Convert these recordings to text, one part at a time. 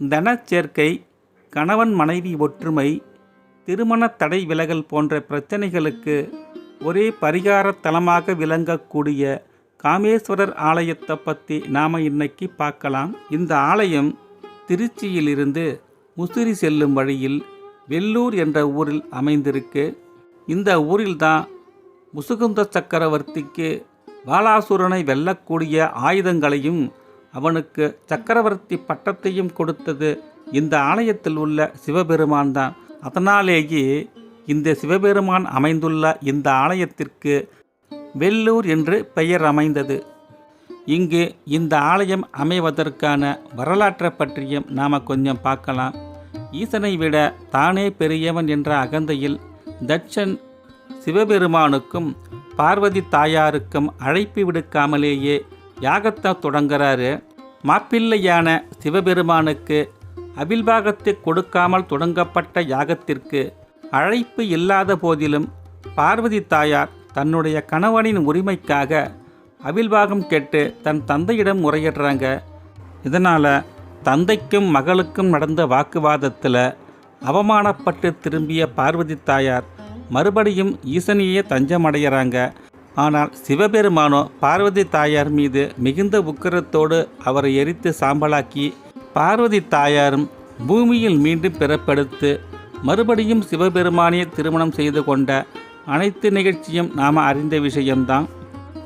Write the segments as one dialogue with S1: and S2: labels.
S1: தனச்சேர்க்கை கணவன் மனைவி ஒற்றுமை திருமண தடை விலகல் போன்ற பிரச்சனைகளுக்கு ஒரே பரிகார தலமாக விளங்கக்கூடிய காமேஸ்வரர் ஆலயத்தை பற்றி நாம் இன்னைக்கு பார்க்கலாம். இந்த ஆலயம் திருச்சியிலிருந்து முசிறி செல்லும் வழியில் வெள்ளூர் என்ற ஊரில் அமைந்திருக்கு. இந்த ஊரில்தான் முசுகுந்த சக்கரவர்த்திக்கு பாலாசுரனை வெல்லக்கூடிய ஆயுதங்களையும் அவனுக்கு சக்கரவர்த்தி பட்டத்தையும் கொடுத்தது இந்த ஆலயத்தில் உள்ள சிவபெருமான் தான். அதனாலேயே இந்த சிவபெருமான் அமைந்துள்ள இந்த ஆலயத்திற்கு வெள்ளூர் என்று பெயர் அமைந்தது. இங்கு இந்த ஆலயம் அமைவதற்கான வரலாற்றை பற்றியும் நாம் கொஞ்சம் பார்க்கலாம். ஈசனை விட தானே பெரியவன் என்ற அகந்தையில் தட்சன் சிவபெருமானுக்கும் பார்வதி தாயாருக்கும் அழைப்பு விடுக்காமலேயே யாகத்தை தொடங்குறாரு. மாப்பிள்ளையான சிவபெருமானுக்கு அபில்பாகத்தை கொடுக்காமல் தொடங்கப்பட்ட யாகத்திற்கு அழைப்பு இல்லாத போதிலும் பார்வதி தாயார் தன்னுடைய கணவனின் உரிமைக்காக அபில்பாகம் கேட்டு தன் தந்தையிடம் முறையிடுறாங்க. இதனால் தந்தைக்கும் மகளுக்கும் நடந்த வாக்குவாதத்தில் அவமானப்பட்டு திரும்பிய பார்வதி தாயார் மறுபடியும் ஈசனையே தஞ்சமடைகிறாங்க ஆனால் சிவபெருமானோ பார்வதி தாயார் மீது மிகுந்த உக்கிரத்தோடு அவரை எரித்து சாம்பலாக்கி பார்வதி தாயாரும் பூமியில் மீண்டும் பிறப்பெடுத்து மறுபடியும் சிவபெருமானே திருமணம் செய்து கொண்ட அனைத்து நிகழ்ச்சியும் நாம் அறிந்த விஷயம்தான்.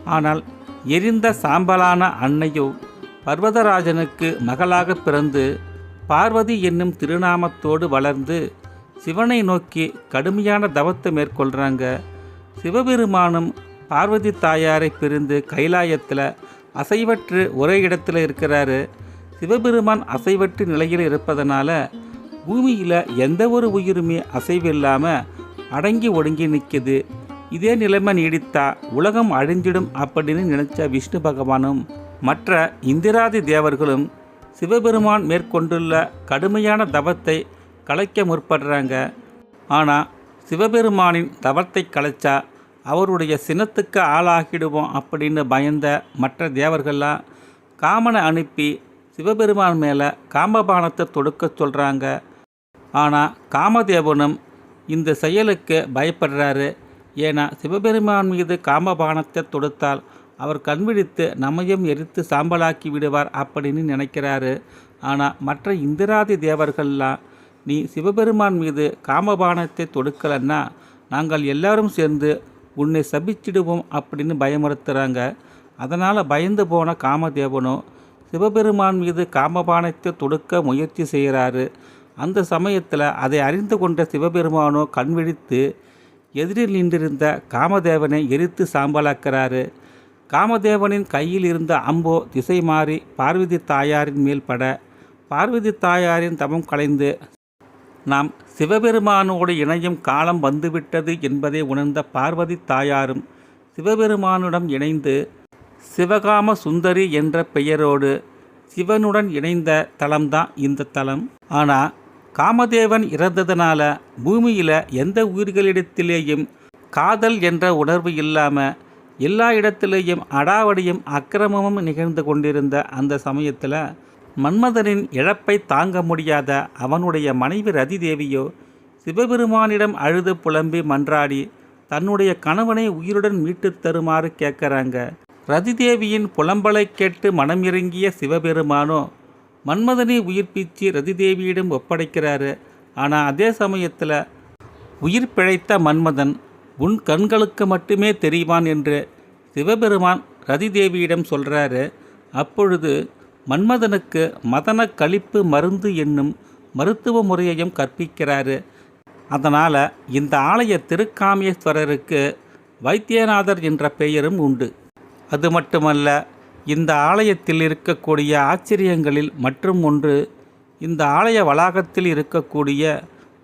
S1: ஆனால் எரிந்த சாம்பலான அன்னையோ பர்வதராஜனுக்கு மகளாக பிறந்து பார்வதி என்னும் திருநாமத்தோடு வளர்ந்து சிவனை நோக்கி கடுமையான தவத்தை மேற்கொள்கிறாங்க சிவபெருமானும் பார்வதி தாயாரை பிரிந்து கைலாயத்தில் அசைவற்று ஒரே இடத்துல இருக்கிறாரு. சிவபெருமான் அசைவற்று நிலையில் இருப்பதனால பூமியில் எந்த ஒரு உயிருமே அசைவில்லாமல் அடங்கி ஒடுங்கி நிற்கிது இதே நிலைமை நீடித்தா உலகம் அழிஞ்சிடும் அப்படின்னு நினைச்ச விஷ்ணு பகவானும் மற்ற இந்திராதி தேவர்களும் சிவபெருமான் மேற்கொண்டுள்ள கடுமையான தவத்தை கலைக்க முற்படுறாங்க. ஆனால் சிவபெருமானின் தவத்தை கலைச்சா அவருடைய சினத்துக்கு ஆளாகிடுவோம் அப்படின்னு பயந்த மற்ற தேவர்கள்லாம் காமனை அனுப்பி சிவபெருமான் மேலே காமபானத்தை தொடுக்க சொல்கிறாங்க ஆனால் காமதேவனும் இந்த செயலுக்கு பயப்படுறாரு. ஏன்னா சிவபெருமான் மீது காமபானத்தை தொடுத்தால் அவர் கண்விழித்து நம்மையும் எரித்து சாம்பலாக்கி விடுவார் அப்படின்னு நினைக்கிறாரு. ஆனால் மற்ற இந்திராதி தேவர்கள்லாம் நீ சிவபெருமான் மீது காமபானத்தை தொடுக்கலன்னா நாங்கள் எல்லாரும் சேர்ந்து உன்னை சபிச்சிடுவோம் அப்படின்னு பயமுறுத்துகிறாங்க அதனால் பயந்து போன காமதேவனோ சிவபெருமான் மீது காமபானத்தை தொடுக்க முயற்சி செய்கிறாரு. அந்த சமயத்தில் அதை அறிந்து கொண்ட சிவபெருமானோ கண்விழித்து எதிரில் நின்றிருந்த காமதேவனை எரித்து சாம்பலாக்கிறாரு. காமதேவனின் கையில் இருந்த அம்போ திசை மாறி பார்வதி தாயாரின் மேல் பட பார்வதி தாயாரின் தவம் கலைந்து நாம் சிவபெருமானோடு இணையும் காலம் வந்துவிட்டது என்பதை உணர்ந்த பார்வதி தாயாரும் சிவபெருமானுடன் இணைந்து சிவகாம சுந்தரி என்ற பெயரோடு சிவனுடன் இணைந்த தலம்தான் இந்த தலம். ஆனால் காமதேவன் இறந்ததுனால பூமியில் எந்த உயிர்களிடத்திலேயும் காதல் என்ற உணர்வு இல்லாமல் எல்லா இடத்திலேயும் அடாவடியும் அக்கிரமமும் நிகழ்ந்து கொண்டிருந்த அந்த சமயத்தில் மன்மதனின் இழப்பை தாங்க முடியாத அவனுடைய மனைவி ரதி தேவியோ சிவபெருமானிடம் அழுது புலம்பி மன்றாடி தன்னுடைய கணவனை உயிருடன் மீட்டுத் தருமாறு கேட்குறாங்க. ரதிதேவியின் புலம்பலை கேட்டு மனம் இறங்கிய சிவபெருமானோ மன்மதனை உயிர்ப்பிச்சு ரதிதேவியிடம் ஒப்படைக்கிறாரு. ஆனால் அதே சமயத்தில் உயிர் பிழைத்த மன்மதன் உன் கண்களுக்கு மட்டுமே தெரிவான் என்று சிவபெருமான் ரதிதேவியிடம் சொல்கிறாரு அப்பொழுது மன்மதனுக்கு மதன கழிப்பு மருந்து என்னும் மருத்துவ முறையையும் கற்பிக்கிறாரு. அதனால் இந்த ஆலய திருக்காமேஸ்வரருக்கு வைத்தியநாதர் என்ற பெயரும் உண்டு. அது மட்டுமல்ல இந்த ஆலயத்தில் இருக்கக்கூடிய ஆச்சரியங்களில் மற்றும் ஒன்று இந்த ஆலய வளாகத்தில் இருக்கக்கூடிய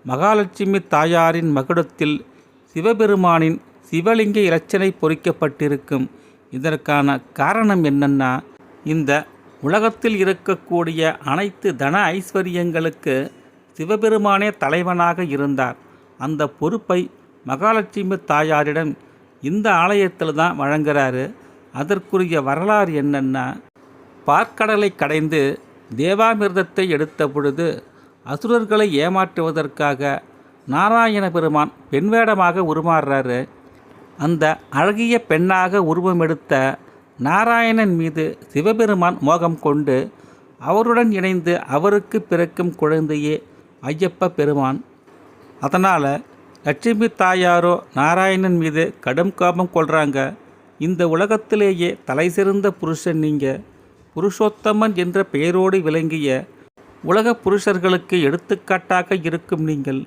S1: மகாலட்சுமி தாயாரின் மகுடத்தில் சிவபெருமானின் சிவலிங்க இலச்சனை பொறிக்கப்பட்டிருக்கும். இதற்கான காரணம் என்னென்னா இந்த உலகத்தில் இருக்கக்கூடிய அனைத்து தன ஐஸ்வர்யங்களுக்கு சிவபெருமானே தலைவனாக இருந்தார். அந்த பொறுப்பை மகாலட்சுமி தாயாரிடம் இந்த ஆலயத்தில் தான் வழங்குறாரு. அதற்குரிய வரலாறு என்னென்னா பார்க்கடலை கடைந்து தேவாமிர்தத்தை எடுத்த பொழுது அசுரர்களை ஏமாற்றுவதற்காக நாராயண பெருமான் பெண் வேடமாக உருமாறுறாரு. அந்த அழகிய பெண்ணாக உருவமெடுத்த நாராயணன் மீது சிவபெருமான் மோகம் கொண்டு அவருடன் இணைந்து அவருக்கு பிறக்கும் குழந்தையே ஐயப்ப பெருமான். அதனால் லட்சுமி தாயாரோ நாராயணன் மீது கடும் கோபம் கொள்கிறாங்க இந்த உலகத்திலேயே தலை சிறந்த புருஷன் நீங்கள் புருஷோத்தமன் என்ற பெயரோடு விளங்கிய உலக புருஷர்களுக்கு எடுத்துக்காட்டாக இருக்கும் நீங்கள்.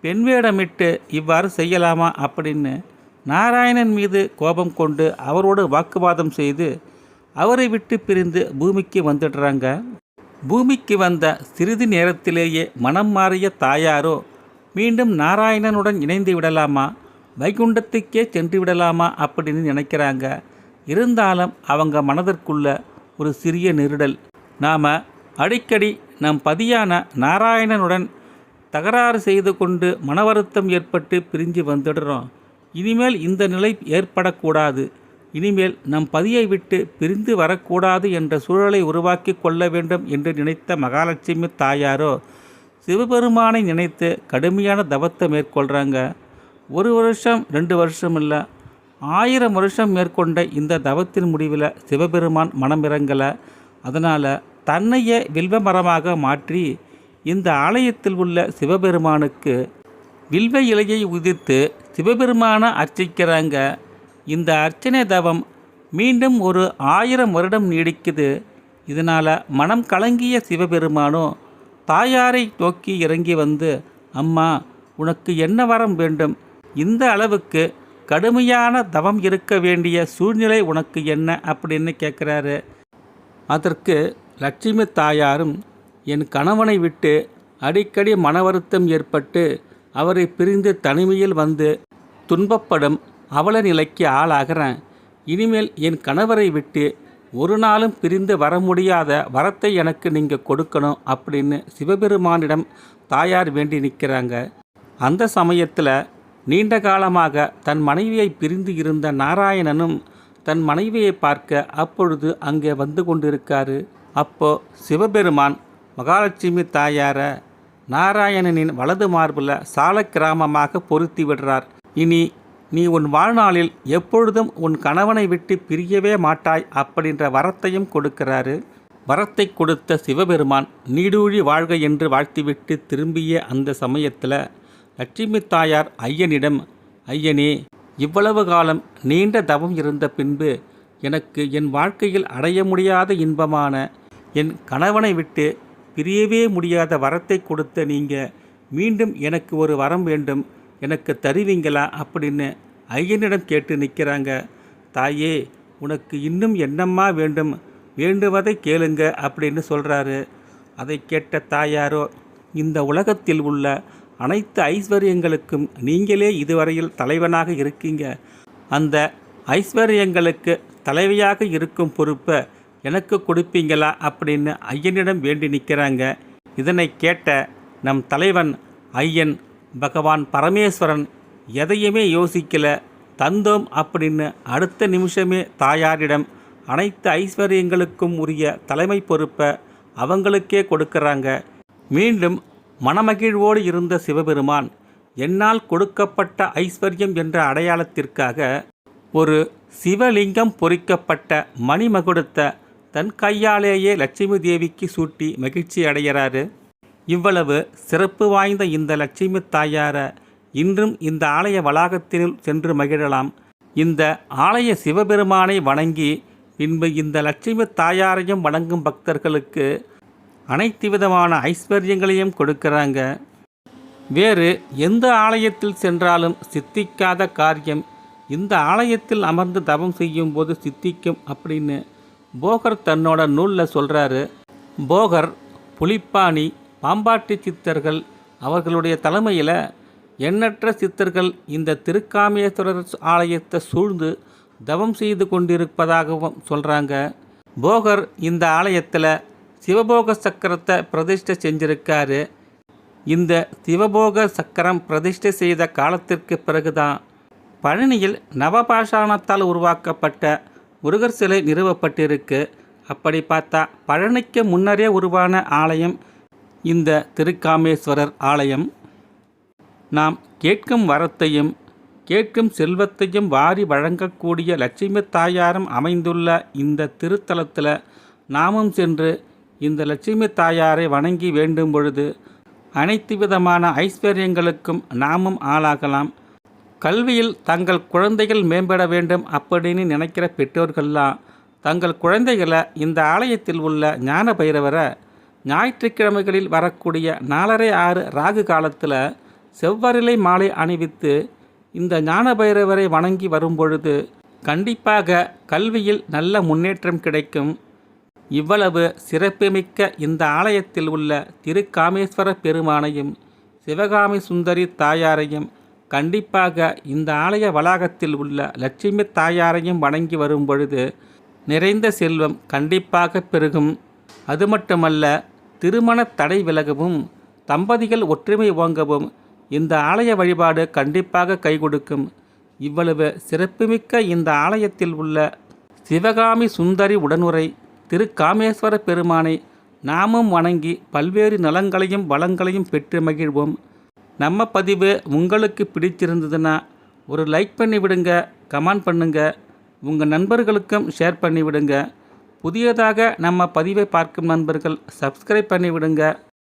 S1: பெண் வேடமிட்டு இவ்வாறு செய்யலாமா அப்படின்னு நாராயணன் மீது கோபம் கொண்டு அவரோடு வாக்குவாதம் செய்து அவரை விட்டு பிரிந்து பூமிக்கு வந்துடுறாங்க. பூமிக்கு வந்த சிறிது நேரத்திலேயே மனம் மாறிய தாயாரோ மீண்டும் நாராயணனுடன் இணைந்து விடலாமா? வைகுண்டத்துக்கே சென்று விடலாமா அப்படின்னு நினைக்கிறாங்க. இருந்தாலும் அவங்க மனதிற்குள்ள ஒரு சிறிய நெருடல். நாம் அடிக்கடி நம் பதியான நாராயணனுடன் தகராறு செய்து கொண்டு மனவருத்தம் ஏற்பட்டு பிரிஞ்சு வந்துடுறோம். இனிமேல் இந்த நிலை ஏற்படக்கூடாது. இனிமேல் நம் பதியை விட்டு பிரிந்து வரக்கூடாது என்ற சூழலை உருவாக்கி கொள்ள வேண்டும் என்று நினைத்த மகாலட்சுமி தாயாரோ சிவபெருமானை நினைத்து கடுமையான தவத்தை மேற்கொள்கிறாங்க ஒரு வருஷம் ரெண்டு வருஷம் இல்லை ஆயிரம் வருஷம் மேற்கொண்ட இந்த தவத்தின் முடிவில் சிவபெருமான் மனம் இறங்கலை. அதனால் தன்னையே வில்வ மரமாக மாற்றி இந்த ஆலயத்தில் உள்ள சிவபெருமானுக்கு வில்வ இலையை உதிர்த்து சிவபெருமான அர்ச்சிக்கிறாங்க. இந்த அர்ச்சனை தவம் மீண்டும் ஒரு ஆயிரம் வருடம் நீடிக்குது. இதனால் மனம் கலங்கிய சிவபெருமானும் தாயாரை நோக்கி இறங்கி வந்து அம்மா உனக்கு என்ன வரம் வேண்டும்? இந்த அளவுக்கு கடுமையான தவம் இருக்க வேண்டிய சூழ்நிலை உனக்கு என்ன? அப்படின்னு கேட்குறாரு அதற்கு லட்சுமி தாயாரும் என் கணவனை விட்டு அடிக்கடி மன வருத்தம் ஏற்பட்டு அவரை பிரிந்து தனிமையில் வந்து துன்பப்படும் அவல நிலைக்கு ஆளாகிறேன். இனிமேல் என் கணவரை விட்டு ஒரு நாளும் பிரிந்து வர முடியாத வரத்தை எனக்கு நீங்கள் கொடுக்கணும் அப்படின்னு சிவபெருமானிடம் தாயார் வேண்டி நிற்கிறாங்க. அந்த சமயத்தில் நீண்ட காலமாக தன் மனைவியை பிரிந்து இருந்த நாராயணனும் தன் மனைவியை பார்க்க அப்பொழுது அங்கே வந்து கொண்டிருக்காரு. அப்போ சிவபெருமான் மகாலட்சுமி தாயாரை நாராயணனின் வலது மார்பில் சால கிராமமாக பொருத்தி விடுறார். இனி நீ உன் வாழ்நாளில் எப்பொழுதும் உன் கணவனை விட்டு பிரியவே மாட்டாய் அப்படின்ற வரத்தையும் கொடுக்கிறாரு. வரத்தை கொடுத்த சிவபெருமான் நீடூழி வாழ்க என்று வாழ்த்திவிட்டு திரும்பிய அந்த சமயத்தில் லட்சுமி தாயார் ஐயனிடம் ஐயனே இவ்வளவு காலம் நீண்ட தவம் இருந்த பின்பு எனக்கு என் வாழ்க்கையில் அடைய முடியாத இன்பமான என் கணவனை விட்டு பிரியவே முடியாத வரத்தை கொடுத்த நீங்கள் மீண்டும் எனக்கு ஒரு வரம் வேண்டும் எனக்கு தருவீங்களா? அப்படின்னு ஐயனிடம் கேட்டு நிற்கிறாங்க. தாயே உனக்கு இன்னும் என்னம்மா வேண்டும்? வேண்டுவதை கேளுங்க அப்படின்னு சொல்கிறாரு அதை கேட்ட தாயாரோ இந்த உலகத்தில் உள்ள அனைத்து ஐஸ்வர்யங்களுக்கும் நீங்களே இதுவரையில் தலைவனாக இருக்கீங்க. அந்த ஐஸ்வர்யங்களுக்கு தலைவியாக இருக்கும் பொறுப்பை எனக்கு கொடுப்பீங்களா அப்படின்னு ஐயனிடம் வேண்டி நிற்கிறாங்க. இதனை கேட்ட நம் தலைவன் ஐயன் பகவான் பரமேஸ்வரன் எதையுமே யோசிக்கல. தந்தோம் அப்படின்னு அடுத்த நிமிஷமே தாயாரிடம் அனைத்து ஐஸ்வர்யங்களுக்கும் உரிய தலைமை பொறுப்பை அவங்களுக்கே கொடுக்கறாங்க. மீண்டும் மனமகிழ்வோடு இருந்த சிவபெருமான் என்னால் கொடுக்கப்பட்ட ஐஸ்வர்யம் என்ற அடையாளத்திற்காக ஒரு சிவலிங்கம் பொறிக்கப்பட்ட மணிமகுடத்தை தன் கையாலேயே லட்சுமி தேவிக்கு சூட்டி மகிழ்ச்சி அடைகிறாரு. இவ்வளவு சிறப்பு வாய்ந்த இந்த லட்சுமி தாயார இன்றும் இந்த ஆலய வளாகத்தினுள் சென்று மகிழலாம். இந்த ஆலய சிவபெருமானை வணங்கி பின்பு இந்த லட்சுமி தாயாரையும் வணங்கும் பக்தர்களுக்கு அனைத்து விதமான ஐஸ்வர்யங்களையும் கொடுக்கிறாங்க. வேறு எந்த ஆலயத்தில் சென்றாலும் சித்திக்காத காரியம் இந்த ஆலயத்தில் அமர்ந்து தவம் செய்யும் போது சித்திக்கும் அப்படின்னு போகர் தன்னோட நூலில் சொல்கிறாரு போகர் புலிப்பாணி பாம்பாட்டி சித்தர்கள் அவர்களுடைய தலைமையில் எண்ணற்ற சித்தர்கள் இந்த திருக்காமேஸ்வரர் ஆலயத்தை சூழ்ந்து தவம் செய்து கொண்டிருப்பதாகவும் சொல்கிறாங்க போகர் இந்த ஆலயத்தில் சிவபோக சக்கரத்தை பிரதிஷ்டை செஞ்சிருக்காரு. இந்த சிவபோக சக்கரம் பிரதிஷ்டை செய்த காலத்திற்கு பிறகுதான் பழனியில் நவபாஷாணத்தால் உருவாக்கப்பட்ட முருகர் சிலை நிறுவப்பட்டிருக்கு. அப்படி பார்த்தா பழனிக்கு முன்னரே உருவான ஆலயம் இந்த திருக்காமேஸ்வரர் ஆலயம். நாம் கேட்கும் வரத்தையும் கேட்கும் செல்வத்தையும் வாரி வழங்கக்கூடிய லட்சுமி தாயாரம் அமைந்துள்ள இந்த திருத்தலத்தில் நாமும் சென்று இந்த லட்சுமி தாயாரை வணங்கி வேண்டும் பொழுது அனைத்து விதமான ஐஸ்வர்யங்களுக்கும் நாமும் ஆளாகலாம். கல்வியில் தங்கள் குழந்தைகள் மேம்பட வேண்டும் அப்படின்னு நினைக்கிற பெற்றோர்கள்லாம் தங்கள் குழந்தைகளை இந்த ஆலயத்தில் உள்ள ஞான பைரவரை ஞாயிற்றுக்கிழமைகளில் வரக்கூடிய நாலரை ஆறு ராகு காலத்தில் செவ்வரிலை மாலை அணிவித்து இந்த ஞான பைரவரை வணங்கி வரும்பொழுது கண்டிப்பாக கல்வியில் நல்ல முன்னேற்றம் கிடைக்கும். இவ்வளவு சிறப்புமிக்க இந்த ஆலயத்தில் உள்ள திருக்காமேஸ்வர பெருமானையும் சிவகாமி சுந்தரி தாயாரையும் கண்டிப்பாக இந்த ஆலய வளாகத்தில் உள்ள லட்சுமி தாயாரையும் வணங்கி வரும் பொழுது நிறைந்த செல்வம் கண்டிப்பாக பெருகும். அது மட்டுமல்ல திருமண தடை விலகவும் தம்பதிகள் ஒற்றுமை ஓங்கவும் இந்த ஆலய வழிபாடு கண்டிப்பாக கை கொடுக்கும். இவ்வளவு சிறப்புமிக்க இந்த ஆலயத்தில் உள்ள சிவகாமி சுந்தரி உடனுரை திரு காமேஸ்வர பெருமானை நாமும் வணங்கி பல்வேறு நலங்களையும் வளங்களையும் பெற்று மகிழ்வோம். நம்ம பதிவு உங்களுக்கு பிடிச்சிருந்ததுன்னா ஒரு லைக் பண்ணி விடுங்க கமெண்ட் பண்ணுங்க உங்கள் நண்பர்களுக்கும் ஷேர் பண்ணி விடுங்க. புதியதாக நம்ம பதிவை பார்க்கும் நண்பர்கள் சப்ஸ்கிரைப் பண்ணி விடுங்க.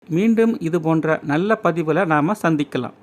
S1: மீண்டும் இது போன்ற நல்ல பதிவில் நாம் சந்திக்கலாம்.